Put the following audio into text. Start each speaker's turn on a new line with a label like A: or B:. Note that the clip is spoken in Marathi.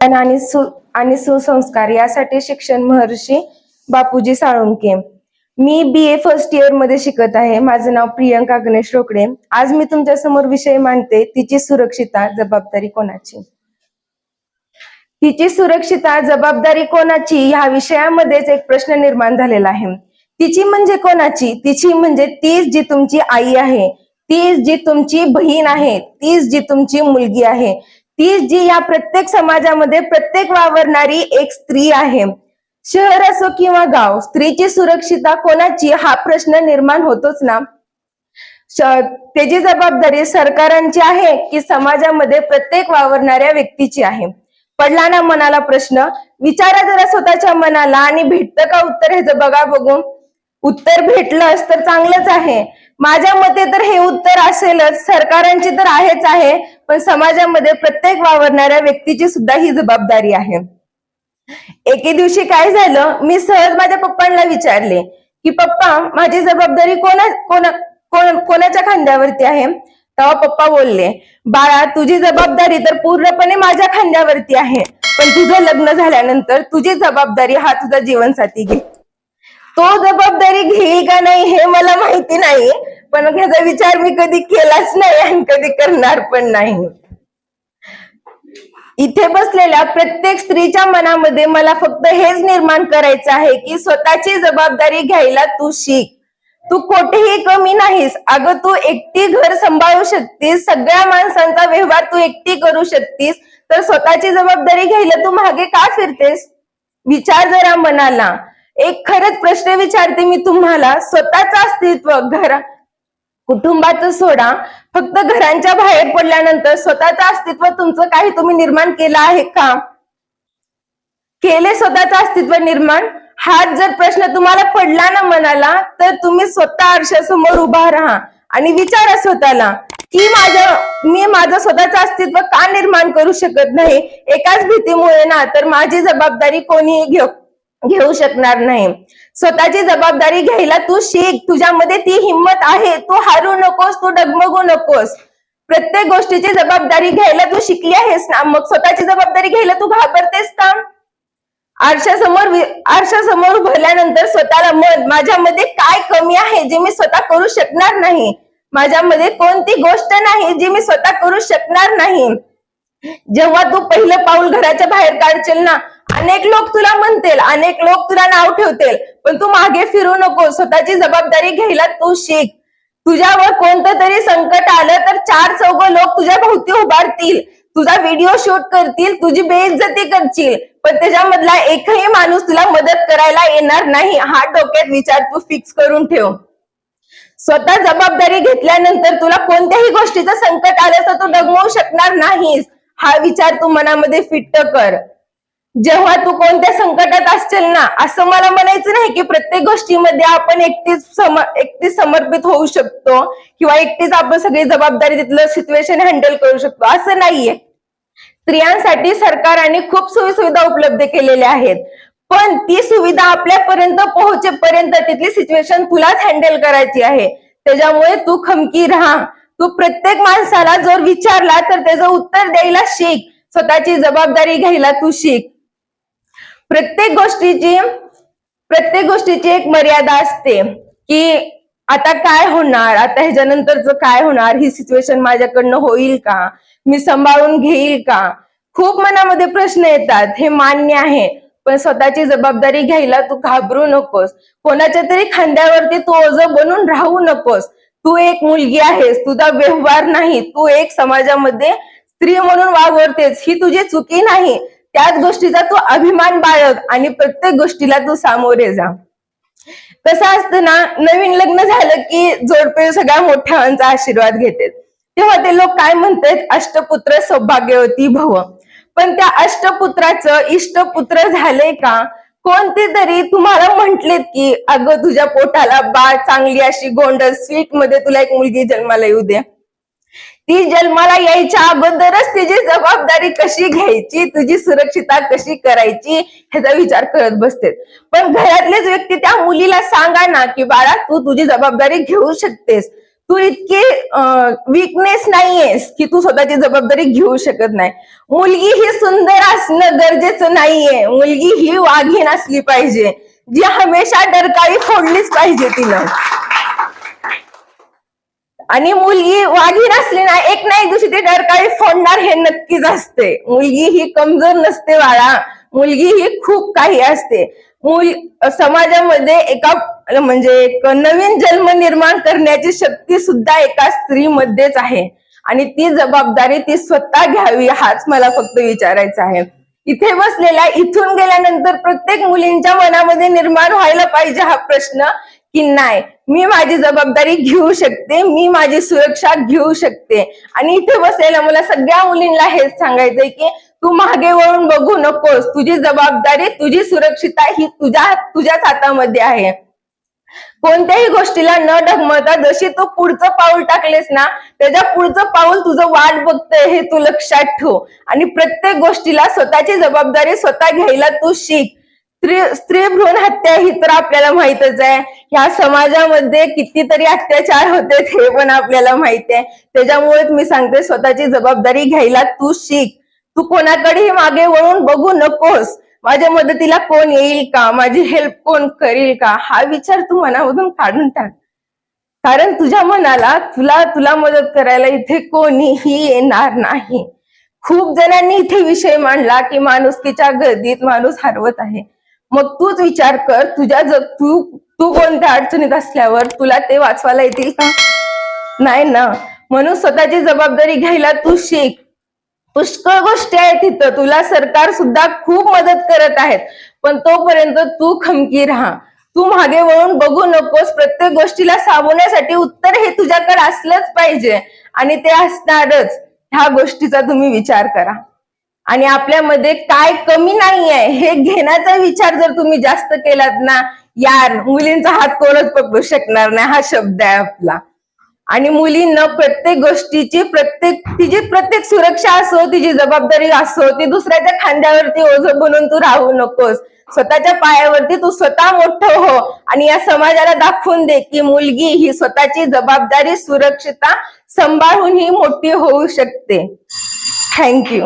A: ज्ञान आणि सु आणि सुसंस्कार यासाठी शिक्षण महर्षी बापूजी साळुंके. मी बी ए फर्स्ट इयरमध्ये शिकत आहे. माझं नाव प्रियंका गणेश रोकडे. आज मी तुमच्यासमोर विषय मांडते तिची सुरक्षिता जबाबदारी कोणाची? तिची सुरक्षिता जबाबदारी कोणाची? ह्या विषयामध्येच एक प्रश्न निर्माण झालेला आहे. तिची म्हणजे कोणाची? तिची म्हणजे तीच जी तुमची आई आहे. तीच जी तुमची बहीण आहे. तीच जी तुमची मुलगी आहे. ती जी या प्रत्येक समाजामध्ये प्रत्येक वावरणारी एक स्त्री आहे. शहर असो किंवा गाव स्त्रीची सुरक्षिता कोणाची हा प्रश्न निर्माण होतोच ना. त्याची जबाबदारी सरकारांची आहे की समाजामध्ये प्रत्येक वावरणाऱ्या व्यक्तीची आहे. पडला ना मनाला प्रश्न? विचारा जरा स्वतःच्या मनाला आणि भेटतं का उत्तर ह्याचं बघा बघू उत्तर भेटलंच तर चांगलंच आहे. माझ्या मते तर हे उत्तर असेलच. सरकारांची तर आहेच आहे. पण समाजामध्ये प्रत्येक वावरणाऱ्या व्यक्तीची सुद्धा ही जबाबदारी आहे. एके दिवशी काय झालं? मी सहज माझ्या पप्पांना विचारले की पप्पा माझी जबाबदारी कोणा कोणा कोणाच्या खांद्यावरती आहे? तेव्हा पप्पा बोलले बाळा तुझी जबाबदारी तर पूर्णपणे माझ्या खांद्यावरती आहे पण तुझं लग्न झाल्यानंतर तुझी जबाबदारी हा तुझा जीवनसाथी घे. तो जबाबदारी घेईल का नाही हे मला माहिती नाही पण ह्याचा विचार मी कधी केलाच नाही आणि कधी करणार पण नाही. इथे बसलेल्या प्रत्येक स्त्रीच्या मनामध्ये मला फक्त हेच निर्माण करायचं आहे की स्वतःची जबाबदारी घ्यायला तू शिक. तू कुठेही कमी नाहीस. अगं तू एकटी घर सांभाळू शकतीस. सगळ्या माणसांचा व्यवहार तू एकटी करू शकतीस. तर स्वतःची जबाबदारी घ्यायला तू मागे का फिरतेस? विचार जरा मनाला. एक खरंच प्रश्न विचारते मी तुम्हाला. स्वतःचं अस्तित्व घरा कुटुंबाचं सोडा. फक्त घरांच्या बाहेर पडल्यानंतर स्वतःचं अस्तित्व तुमचं काही तुम्ही निर्माण केलं आहे का? केले स्वतःचं अस्तित्व निर्माण? हाच जर प्रश्न तुम्हाला पडला ना मनाला तर तुम्ही स्वतः आरशासमोर उभा राहा आणि विचारा स्वतःला की माझं मी माझं स्वतःचं अस्तित्व का निर्माण करू शकत नाही? एकाच भीतीमुळे ना तर माझी जबाबदारी कोणीही घेऊ घेऊ शकणार नाही. स्वतःची जबाबदारी घ्यायला तू शिक. तुझ्यामध्ये ती हिंमत आहे. तू हारू नकोस तू डगमगू नकोस. प्रत्येक गोष्टीची जबाबदारी घ्यायला तू शिकली आहेस ना? मग स्वतःची जबाबदारी घ्यायला तू घाबरतेस का? आरशासमोर आरशासमोर उभारल्यानंतर स्वतःला मत माझ्यामध्ये काय कमी आहे जे मी स्वतः करू शकणार नाही? माझ्यामध्ये कोणती गोष्ट नाही जी मी स्वतः करू शकणार नाही? जेव्हा तू पहिलं पाऊल घराच्या बाहेर काढशील ना अनेक लोक तुला म्हणतील अनेक लोक तुला नाव ठेवतील पण तू मागे फिरू नको स्वतःची जबाबदारी घ्यायला तू शिक. तुझ्यावर कोणतं तरी संकट आलं तर चार चौघ लोक तुझ्या भोवती उभारतील. तुझा व्हिडिओ शूट करतील तुझी बेइज्जती करतील पण त्याच्यामधला एकही माणूस तुला मदत करायला येणार नाही हा डोक्यात विचार तू फिक्स करून ठेव. स्वतः जबाबदारी घेतल्यानंतर तुला कोणत्याही गोष्टीचं संकट आलं तर तू डगमवू शकणार नाहीस. हा विचार तू मनामध्ये फिट्ट कर. जेव्हा तू कोणत्या संकटात असशील ना असं मला म्हणायचं नाही की प्रत्येक गोष्टीमध्ये आपण एकटीच सम एकटीच समर्पित होऊ शकतो किंवा एकटीच आपण सगळी जबाबदारी तिथलं सिच्युएशन हँडल करू शकतो. असं नाहीये. स्त्रियांसाठी सरकारने खूप सोयीसुविधा उपलब्ध केलेल्या आहेत. पण ती सुविधा आपल्यापर्यंत पोहोचेपर्यंत तिथली सिच्युएशन तुलाच हँडल करायची आहे. त्याच्यामुळे तू खमकी राहा. तू प्रत्येक माणसाला जर विचारला तर त्याचं उत्तर द्यायला शिक. स्वतःची जबाबदारी घ्यायला तू शिक. प्रत्येक गोष्टीची प्रत्येक गोष्टीची एक मर्यादा असते की आता काय होणार आता ह्याच्यानंतरच काय होणार ही सिच्युएशन माझ्याकडनं होईल का? मी सांभाळून घेईल का? खूप मनामध्ये प्रश्न येतात हे मान्य आहे पण स्वतःची जबाबदारी घ्यायला तू घाबरू नकोस. कोणाच्या तरी खांद्यावरती तू ओझ बनून राहू नकोस. तू एक मुलगी आहेस तुझा व्यवहार नाही तू एक समाजामध्ये स्त्री म्हणून वावरतेस ही तुझी चुकी नाही. त्याच गोष्टीचा तू अभिमान बाळग आणि प्रत्येक गोष्टीला तू सामोरे जा. कसं असतं ना नवीन लग्न झालं की जोडपे सगळ्या मोठ्यांचा आशीर्वाद घेतात. तेव्हा ते लोक काय म्हणतात? अष्टपुत्र सौभाग्यवती भव. पण त्या अष्टपुत्राचं इष्टपुत्र झालंय का? कोणते तरी तुम्हाला म्हंटलेत की अगं तुझ्या पोटाला बाळ चांगली अशी गोंडस स्वीटमध्ये तुला एक मुलगी जन्माला येऊ दे. ती जन्माला यायच्या अगोदरच तिची जबाबदारी कशी घ्यायची तुझी सुरक्षिता कशी करायची ह्याचा विचार करत बसते. पण घरातलेच व्यक्ती त्या मुलीला सांगा ना की बाळा तू तुझी जबाबदारी घेऊ शकतेस. तू इतकी विकनेस नाहीयेस की तू स्वतःची जबाबदारी घेऊ शकत नाही. मुलगी ही सुंदर असणं गरजेचं नाहीये. मुलगी ही वाघीण असली पाहिजे. जी हमेशा डरकाळी फोडलीच पाहिजे तिनं. आणि मुलगी वाघीर असली ना एक ना एक दिवशी ते डरकाळी फोडणार हे नक्कीच असते. मुलगी ही कमजोर नसते बाळा. मुलगी ही खूप काही असते. मुल समाजामध्ये एका म्हणजे एक नवीन जन्म निर्माण करण्याची शक्ती सुद्धा एका स्त्रीमध्येच आहे. आणि ती जबाबदारी ती स्वतः घ्यावी हाच मला फक्त विचारायचा आहे. इथे बसलेल्या इथून गेल्यानंतर प्रत्येक मुलींच्या मनामध्ये निर्माण व्हायला पाहिजे हा प्रश्न. की नाही मी माझी जबाबदारी घेऊ शकते मी माझी सुरक्षा घेऊ शकते. आणि इथे बसलेल्या मला सगळ्या मुलींना हेच सांगायचंय की तू मागे वळून बघू नकोस. तुझी जबाबदारी तुझी सुरक्षितता ही तुझ्या तुझ्याच हातामध्ये आहे. कोणत्याही गोष्टीला न डगमळता जशी तू पुढचं पाऊल टाकलेस ना त्याच्या पुढचं पाऊल तुझं वाट बघतंय हे तू लक्षात ठेव. आणि प्रत्येक गोष्टीला स्वतःची जबाबदारी स्वतः घ्यायला तू शिक. स्त्री स्त्री भ्रूण हत्या ही तर आपल्याला माहितच आहे. ह्या समाजामध्ये कितीतरी अत्याचार होते हे पण आपल्याला माहिती आहे. त्याच्यामुळेच मी सांगते स्वतःची जबाबदारी घ्यायला तू शिक. तू कोणाकडेही मागे वळून बघू नकोस. माझ्या मदतीला कोण येईल का? माझी हेल्प कोण करील का? हा विचार तू मनामधून काढून टाक. कारण तुझ्या मनाला तुला तुला मदत करायला इथे कोणीही येणार नाही. खूप जणांनी इथे विषय मांडला की माणुसकीच्या गर्दीत माणूस हरवत आहे. मग तूच विचार कर तुझ्या जग तू तू कोणत्या अडचणीत असल्यावर तुला ते वाचवायला येतील का? नाही ना. म्हणून स्वतःची जबाबदारी घ्यायला तू शिक. पुष्कळ गोष्टी आहेत तिथं तुला सरकार सुद्धा खूप मदत करत आहेत. पण तोपर्यंत तू खमकी राहा. तू मागे वळून बघू नकोस. प्रत्येक गोष्टीला साबवण्यासाठी उत्तर हे तुझ्याकडे असलंच पाहिजे. आणि ते असणारच. ह्या गोष्टीचा तुम्ही विचार करा. आणि आपल्यामध्ये काय कमी नाहीये हे घेण्याचा विचार जर तुम्ही जास्त केलात ना यार मुलींचा हात कोणच पकडू शकणार नाही हा शब्द आहे आपला. आणि मुलींना प्रत्येक गोष्टीची प्रत्येक तिची प्रत्येक सुरक्षा असो तिची जबाबदारी असो ती दुसऱ्याच्या खांद्यावरती ओझं बनून तू राहू नकोस. स्वतःच्या पायावरती तू स्वतः मोठं हो आणि या समाजाला दाखवून दे की मुलगी ही स्वतःची जबाबदारी सुरक्षिता सांभाळून ही मोठी होऊ शकते. थँक्यू